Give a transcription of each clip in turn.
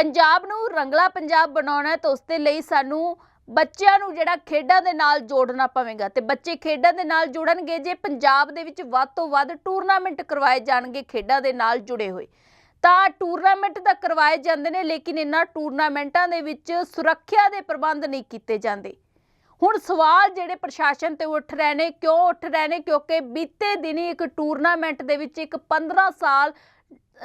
ਪੰਜਾਬ ਨੂੰ ਰੰਗਲਾ ਪੰਜਾਬ ਬਣਾਉਣਾ ਹੈ, ਤਾਂ ਉਸ ਦੇ ਲਈ ਸਾਨੂੰ ਬੱਚਿਆਂ ਨੂੰ ਜਿਹੜਾ ਖੇਡਾਂ ਦੇ ਨਾਲ ਜੋੜਨਾ ਪਵੇਗਾ ਤੇ ਬੱਚੇ ਖੇਡਾਂ ਦੇ ਨਾਲ ਜੁੜਨਗੇ, ਜੇ ਪੰਜਾਬ ਦੇ ਵਿੱਚ ਵੱਧ ਤੋਂ ਵੱਧ ਟੂਰਨਾਮੈਂਟ ਕਰਵਾਏ ਜਾਣਗੇ ਖੇਡਾਂ ਦੇ ਨਾਲ ਜੁੜੇ ਹੋਏ, ਤਾਂ ਟੂਰਨਾਮੈਂਟ ਤਾਂ ਕਰਵਾਏ ਜਾਂਦੇ ਨੇ, ਲੇਕਿਨ ਇਹਨਾਂ ਟੂਰਨਾਮੈਂਟਾਂ ਦੇ ਵਿੱਚ ਸੁਰੱਖਿਆ ਦੇ ਪ੍ਰਬੰਧ ਨਹੀਂ ਕੀਤੇ ਜਾਂਦੇ। ਹੁਣ ਸਵਾਲ ਜਿਹੜੇ ਪ੍ਰਸ਼ਾਸਨ ਤੇ ਉੱਠ ਰਹੇ ਨੇ, ਕਿਉਂ ਉੱਠ ਰਹੇ ਨੇ, ਕਿਉਂਕਿ ਬੀਤੇ ਦਿਨੀ ਇੱਕ ਟੂਰਨਾਮੈਂਟ ਦੇ ਵਿੱਚ ਇੱਕ 15 ਸਾਲ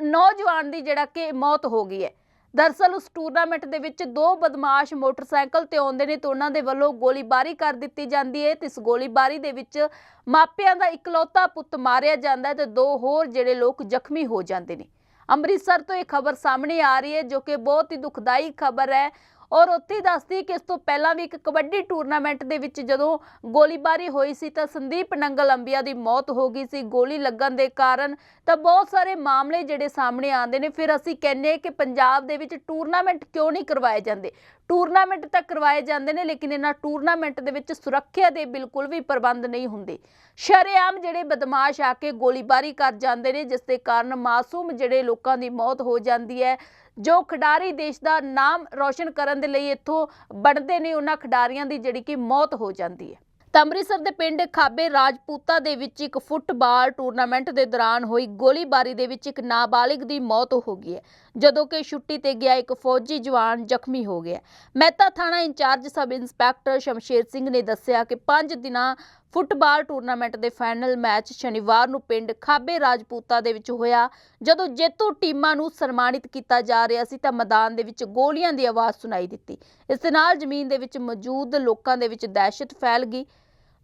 ਨੌਜਵਾਨ ਦੀ ਜਿਹੜਾ ਕਿ ਮੌਤ ਹੋ ਗਈ ਹੈ। ਦਰਸਲ ਉਸ ਟੂਰਨਾਮੈਂਟ ਦੇ ਵਿੱਚ ਦੋ ਬਦਮਾਸ਼ ਮੋਟਰਸਾਈਕਲ ਤੇ ਆਉਂਦੇ ਨੇ ਤੇ ਉਹਨਾਂ ਦੇ ਵੱਲੋਂ ਗੋਲੀਬਾਰੀ ਕਰ ਦਿੱਤੀ ਜਾਂਦੀ ਹੈ ਤੇ ਇਸ ਗੋਲੀਬਾਰੀ ਦੇ ਵਿੱਚ ਮਾਪਿਆਂ ਦਾ ਇਕਲੌਤਾ ਪੁੱਤ ਮਾਰਿਆ ਜਾਂਦਾ ਹੈ ਤੇ ਦੋ ਹੋਰ ਜਿਹੜੇ ਲੋਕ ਜ਼ਖਮੀ ਹੋ ਜਾਂਦੇ ਨੇ। ਅੰਮ੍ਰਿਤਸਰ ਤੋਂ ਇਹ ਖਬਰ ਸਾਹਮਣੇ ਆ ਰਹੀ ਹੈ ਜੋ ਕਿ ਬਹੁਤ ਹੀ ਦੁਖਦਾਈ ਖਬਰ ਹੈ। ਔਰ ਉੱਥੇ ਦੱਸਦੀ ਕਿ ਇਸ ਤੋਂ ਪਹਿਲਾਂ ਵੀ ਇੱਕ ਕਬੱਡੀ ਟੂਰਨਾਮੈਂਟ ਦੇ ਵਿੱਚ ਜਦੋਂ ਗੋਲੀਬਾਰੀ ਹੋਈ ਸੀ ਤਾਂ ਸੰਦੀਪ ਨੰਗਲ ਅੰਬੀਆ ਦੀ ਮੌਤ ਹੋ ਗਈ ਸੀ। ਗੋਲੀ ਲੱਗਣ ਦੇ ਕਾਰਨ ਤਾਂ ਬਹੁਤ ਸਾਰੇ ਮਾਮਲੇ ਜਿਹੜੇ ਸਾਹਮਣੇ ਆਉਂਦੇ ਨੇ। ਫਿਰ ਅਸੀਂ ਕਹਿੰਨੇ ਕਿ ਪੰਜਾਬ ਦੇ ਵਿੱਚ ਟੂਰਨਾਮੈਂਟ ਕਿਉਂ ਨਹੀਂ ਕਰਵਾਏ ਜਾਂਦੇ? ਟੂਰਨਾਮੈਂਟ ਤਾਂ ਕਰਵਾਏ ਜਾਂਦੇ ਨੇ, ਲੇਕਿਨ ਇਹਨਾਂ ਟੂਰਨਾਮੈਂਟ ਦੇ ਵਿੱਚ ਸੁਰੱਖਿਆ ਦੇ ਬਿਲਕੁਲ ਵੀ ਪ੍ਰਬੰਧ ਨਹੀਂ ਹੁੰਦੇ। ਸ਼ਰੇਆਮ ਜਿਹੜੇ ਬਦਮਾਸ਼ ਆ ਕੇ ਗੋਲੀਬਾਰੀ ਕਰ ਜਾਂਦੇ ਨੇ, ਜਿਸ ਦੇ ਕਾਰਨ ਮਾਸੂਮ ਜਿਹੜੇ ਲੋਕਾਂ ਦੀ ਮੌਤ ਹੋ ਜਾਂਦੀ ਹੈ ਜੋ ਖਿਡਾਰੀ ਦੇਸ਼ ਦਾ ਨਾਮ ਰੌਸ਼ਨ ਕਰਨ ਦੇ ਲਈ ਇੱਥੋਂ ਬਣਦੇ ਨੇ, ਉਹਨਾਂ ਖਿਡਾਰੀਆਂ ਦੀ ਜਿਹੜੀ ਕਿ ਮੌਤ ਹੋ ਜਾਂਦੀ ਹੈ। ਤਾਂ ਅੰਮ੍ਰਿਤਸਰ ਦੇ ਪਿੰਡ ਖਾਬੇ ਰਾਜਪੂਤਾ ਦੇ ਵਿੱਚ ਇੱਕ ਫੁੱਟਬਾਲ ਟੂਰਨਾਮੈਂਟ ਦੇ ਦੌਰਾਨ ਹੋਈ ਗੋਲੀਬਾਰੀ ਦੇ ਵਿੱਚ ਇੱਕ ਨਾਬਾਲਿਗ ਦੀ ਮੌਤ ਹੋ ਗਈ ਹੈ। ਜਦੋਂ ਕਿ ਛੁੱਟੀ ਤੇ ਗਿਆ ਇੱਕ ਫੌਜੀ ਜਵਾਨ ਜ਼ਖਮੀ ਹੋ ਗਿਆ। ਮਹਿਤਾ ਥਾਣਾ in charge sub inspector Shamsher Singh ਨੇ ਦੱਸਿਆ ਕਿ 5 ਦਿਨਾਂ ਫੁੱਟਬਾਲ ਟੂਰਨਾਮੈਂਟ ਦੇ ਫਾਈਨਲ ਮੈਚ ਸ਼ਨੀਵਾਰ ਨੂੰ ਪਿੰਡ ਖਾਬੇ ਰਾਜਪੂਤਾ ਦੇ ਵਿੱਚ ਹੋਇਆ। ਜਦੋਂ ਜੇਤੂ ਟੀਮਾਂ ਨੂੰ ਸਨਮਾਨਿਤ ਕੀਤਾ ਜਾ ਰਿਹਾ ਸੀ ਤਾਂ ਮੈਦਾਨ ਦੇ ਵਿੱਚ ਗੋਲੀਆਂ ਦੀ ਆਵਾਜ਼ ਸੁਣਾਈ ਦਿੱਤੀ। ਇਸ ਦੇ ਨਾਲ ਜ਼ਮੀਨ ਦੇ ਵਿੱਚ ਮੌਜੂਦ ਲੋਕਾਂ ਦੇ ਵਿੱਚ ਦਹਿਸ਼ਤ ਫੈਲ ਗਈ।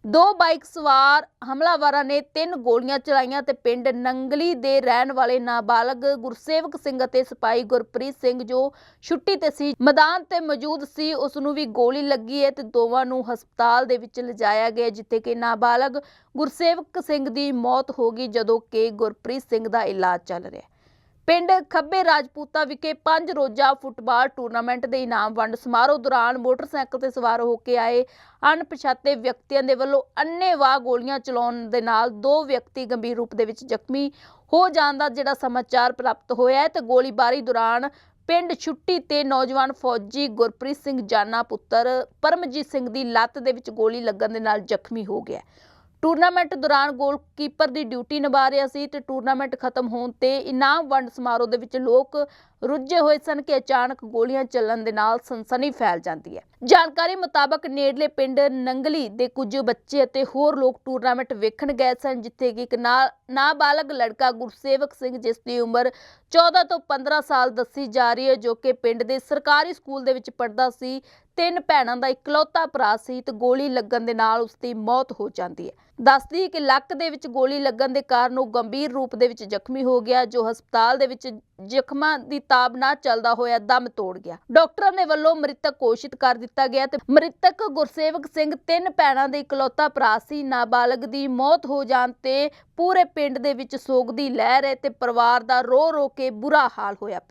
ਦੋ ਬਾਈਕ ਸਵਾਰ ਹਮਲਾਵਰਾਂ ਨੇ ਤਿੰਨ ਗੋਲੀਆਂ ਚਲਾਈਆਂ ਤੇ ਪਿੰਡ ਨੰਗਲੀ ਦੇ ਰਹਿਣ ਵਾਲੇ ਨਾਬਾਲਗ ਗੁਰਸੇਵਕ ਸਿੰਘ ਅਤੇ ਸਿਪਾਹੀ ਗੁਰਪ੍ਰੀਤ ਸਿੰਘ ਜੋ ਛੁੱਟੀ ਤੇ ਸੀ, ਮੈਦਾਨ ਤੇ ਮੌਜੂਦ ਸੀ ਉਸ ਨੂੰ ਵੀ ਗੋਲੀ ਲੱਗੀ ਹੈ ਤੇ ਦੋਵਾਂ ਨੂੰ ਹਸਪਤਾਲ ਦੇ ਵਿੱਚ ਲਿਜਾਇਆ ਗਿਆ, ਜਿੱਥੇ ਕਿ ਨਾਬਾਲਗ ਗੁਰਸੇਵਕ ਸਿੰਘ ਦੀ ਮੌਤ ਹੋ ਗਈ ਜਦੋਂ ਕਿ ਗੁਰਪ੍ਰੀਤ ਸਿੰਘ ਦਾ ਇਲਾਜ ਚੱਲ ਰਿਹਾ ਹੈ। ਪਿੰਡ ਖੱਬੇ ਰਾਜਪੂਤਾ ਵਿਖੇ ਪੰਜ ਰੋਜ਼ਾ ਫੁੱਟਬਾਲ ਟੂਰਨਾਮੈਂਟ ਦੇ ਇਨਾਮ ਵੰਡ ਸਮਾਰੋਹ ਦੌਰਾਨ ਮੋਟਰਸਾਈਕਲ ਤੇ ਸਵਾਰ ਹੋ ਕੇ ਆਏ ਅਣਪਛਾਤੇ ਵਿਅਕਤੀਆਂ ਦੇ ਵੱਲੋਂ ਅੰਨ੍ਹੇਵਾਹ ਗੋਲੀਆਂ ਚਲਾਉਣ ਦੇ ਨਾਲ ਦੋ ਵਿਅਕਤੀ ਗੰਭੀਰ ਰੂਪ ਦੇ ਵਿੱਚ ਜ਼ਖਮੀ ਹੋ ਜਾਣ ਦਾ ਜਿਹੜਾ ਸਮਾਚਾਰ ਪ੍ਰਾਪਤ ਹੋਇਆ ਹੈ ਤੇ ਗੋਲੀਬਾਰੀ ਦੌਰਾਨ ਪਿੰਡ ਛੁੱਟੀ ਤੇ ਨੌਜਵਾਨ ਫੌਜੀ ਗੁਰਪ੍ਰੀਤ ਸਿੰਘ ਜਾਨਾ ਪੁੱਤਰ ਪਰਮਜੀਤ ਸਿੰਘ ਦੀ ਲੱਤ ਦੇ ਵਿੱਚ ਗੋਲੀ ਲੱਗਣ ਦੇ ਨਾਲ ਜ਼ਖਮੀ ਹੋ ਗਿਆ ਟੂਰਨਾਮੈਂਟ ਦੌਰਾਨ ਗੋਲਕੀਪਰ ਦੀ ਡਿਊਟੀ ਨਿਭਾ ਰਿਹਾ ਸੀ ਤੇ ਟੂਰਨਾਮੈਂਟ ਖਤਮ ਹੋਣ ਤੇ ਇਨਾਮ ਵੰਡ ਸਮਾਰੋਹ ਦੇ ਵਿੱਚ ਲੋਕ ਰੁੱਝੇ ਹੋਏ ਸਨ ਕਿ ਅਚਾਨਕ ਗੋਲੀਆਂ ਚੱਲਣ ਦੇ ਨਾਲ ਸਨਸਨੀ ਫੈਲ ਜਾਂਦੀ ਹੈ। ਜਾਣਕਾਰੀ ਮੁਤਾਬਕ ਨੇੜਲੇ ਪਿੰਡ ਨੰਗਲੀ ਦੇ ਕੁਝ ਬੱਚੇ ਅਤੇ ਹੋਰ ਲੋਕ ਟੂਰਨਾਮੈਂਟ ਵੇਖਣ ਗਏ ਸਨ, ਜਿੱਥੇ ਕਿ ਇੱਕ ਨਾ ਨਾਬਾਲਗ ਲੜਕਾ ਗੁਰਸੇਵਕ ਸਿੰਘ, ਜਿਸ ਦੀ ਉਮਰ 14 ਤੋਂ 15 ਸਾਲ ਦੱਸੀ ਜਾ ਰਹੀ ਹੈ, ਜੋ ਕਿ ਪਿੰਡ ਦੇ ਸਰਕਾਰੀ ਸਕੂਲ ਦੇ ਵਿੱਚ ਪੜ੍ਹਦਾ ਸੀ ਤਿੰਨ ਭੈਣਾਂ ਦਾ ਇਕਲੌਤਾ ਭਰਾ ਸੀ ਤੇ ਗੋਲੀ ਲੱਗਣ ਦੇ ਨਾਲ ਉਸ ਦੀ ਮੌਤ ਹੋ ਜਾਂਦੀ ਹੈ। ਦੱਸਦੀ ਹੈ ਕਿ ਲੱਕ ਦੇ ਵਿੱਚ ਗੋਲੀ ਲੱਗਣ ਦੇ ਕਾਰਨ ਉਹ ਗੰਭੀਰ ਰੂਪ ਦੇ ਵਿੱਚ ਜ਼ਖਮੀ ਹੋ ਗਿਆ, ਜੋ ਹਸਪਤਾਲ ਦੇ ਵਿੱਚ ਜ਼ਖਮਾਂ ਦੀ ਤਾਬ ਨਾ ਚੱਲਦਾ ਹੋਇਆ ਦਮ ਤੋੜ ਗਿਆ। ਡਾਕਟਰਾਂ ਦੇ ਵੱਲੋਂ ਮ੍ਰਿਤਕ ਘੋਸ਼ਿਤ ਕਰ ਦਿੱਤਾ ਗਿਆ ਤੇ ਮ੍ਰਿਤਕ ਗੁਰਸੇਵਕ ਸਿੰਘ ਤਿੰਨ ਭੈਣਾਂ ਦੇ ਇਕਲੌਤਾ ਭਰਾ ਸੀ। ਨਾਬਾਲਗ ਦੀ ਮੌਤ ਹੋ ਜਾਣ ਤੇ ਪੂਰੇ ਪਿੰਡ ਦੇ ਵਿੱਚ ਸੋਗ ਦੀ ਲਹਿਰ ਹੈ ਤੇ ਪਰਿਵਾਰ ਦਾ ਰੋ ਰੋ ਕੇ ਬੁਰਾ ਹਾਲ ਹੋਇਆ ਪਿਆ।